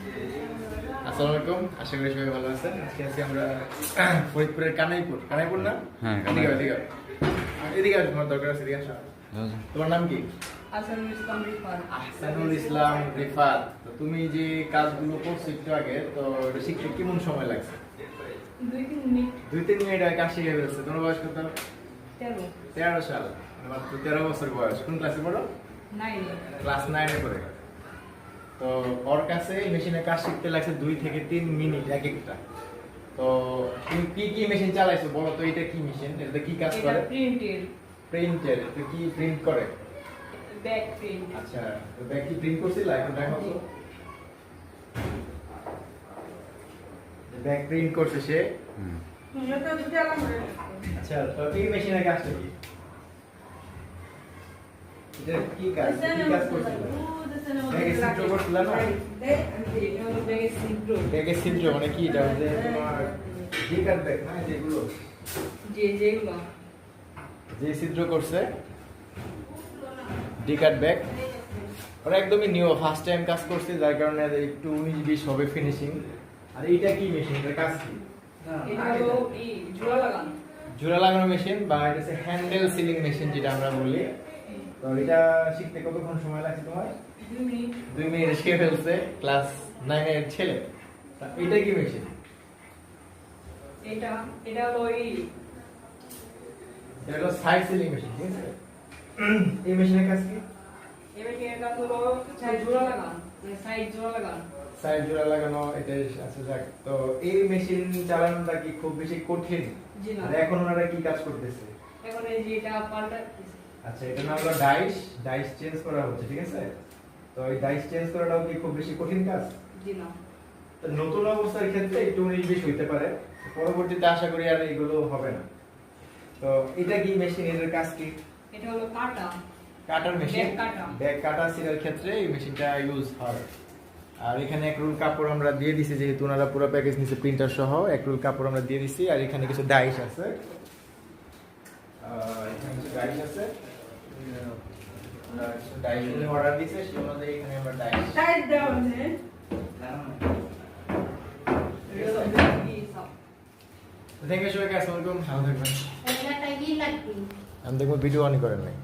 আসসালামু আলাইকুম। আশা করি সবাই ভালো আছেন। আজকে আছি আমরা ফরিদপুরের কানাইপুর। কানাইপুর না? হ্যাঁ, এদিকে এদিকে এদিকে আসো, তোমার দরকার আছে এদিকে আসো। তোমার নাম কি? আসানুল ইসলাম রিফাত। আহসানুল ইসলাম রিফাত। তো তুমি যে কাজগুলো করছ একটু আগে তো এটা শিখতে কেমন সময় লাগছে? দুই তিন মিনিট। দুই তিন মিনিট আগে কাজ শিখে ফেলছে। তোমার বয়স কত? তেরো। তেরো সাল। মাত্র তেরো বছর বয়স। কোন ক্লাসে পড়ো? নাইন ক্লাস নাইনে পড়ে। তো ওর কাছে এই মেশিনে কাজ শিখতে লাগছে দুই থেকে তিন মিনিট এক একটা। তো তুমি কি কি মেশিন চালাইছো বলো তো এটা কি মেশিন? এটাতে কি কাজ করে? প্রিন্টের প্রিন্টার তো কি প্রিন্ট করে? ব্যাক প্রিন্ট আচ্ছা তো ব্যাগ কি প্রিন্ট করছিল? এখন দেখো তো। ব্যাগ প্রিন্ট করছে সে। আচ্ছা তো এই মেশিনের কাজটা কি? এটা কি কাজ? কি কাজ করছিল? ব্যাগের মানে কি এটা? যে তোমার ডিকার ব্যাগ না যেগুলো? যে যেগুলো। যে চিত্র করছে ডিকার ব্যাগ ওরা একদমই নিউ ফার্স্ট টাইম কাজ করছে যার কারণে একটু উনিশ বিশ হবে ফিনিশিং আর এইটা কি মেশিন কাজ কি? এটা হলো এই জোড়া লাগানো। লাগানো মেশিন বা এটা হচ্ছে হ্যান্ডেল সিলিং মেশিন যেটা আমরা বলি। তো এটা শিখতে কতক্ষণ সময় লাগছে তোমার? দুই মিনিট। শিখে ফেলছে ক্লাস নাইনের ছেলে। এটা কি মেশিন এটা এটা হলো এই এটা হলো সাইড সিলিং মেশিন ঠিক আছে? এই মেশিনের কাজ কি? হলো সাইড জোড়া লাগানো মানে সাইড জোড়া লাগানো। সাইড জোড়া লাগানো এটা আছে যাক। তো এই মেশিন চালানোটা কি খুব বেশি কঠিন? জি না। এখন ওনারা কি কাজ করতেছে? এখন এই যে এটা পাল্টা আচ্ছা এটা নাম হলো ডাইস ডাইস চেঞ্জ করা হচ্ছে ঠিক আছে? তো এই ডাইস চেঞ্জ করাটাও কি খুব বেশি কঠিন কাজ? জি না। তো নতুন অবস্থার ক্ষেত্রে একটু বিশ হইতে পারে পরবর্তীতে আশা করি আর এগুলো হবে না। তো এটা কি মেশিন এর কাজ কি? এটা হলো কাটা। কাটার মেশিন? ব্যাগ কাটা। সিলের ক্ষেত্রে এই মেশিনটা ইউজ হয়। আর এখানে এক রুল কাপড় আমরা দিয়ে দিছি যেহেতু ওনারা পুরো প্যাকেজ নিছে প্রিন্টার সহ এক রুল কাপড় আমরা দিয়ে দিছি আর এখানে কিছু ডাইস আছে। আহ, এখানে কিছু ডাইস আছে। ডাইস অর্ডার দিছে সেই অনুযায়ী এখানে আমরা দেওয়া আছে থ্যাংক ইউ সবাইকে আসসালামু আলাইকুম ভালো থাকবেন এটা টাইগি লাগবে আমি দেখব ভিডিও অন করেন নাই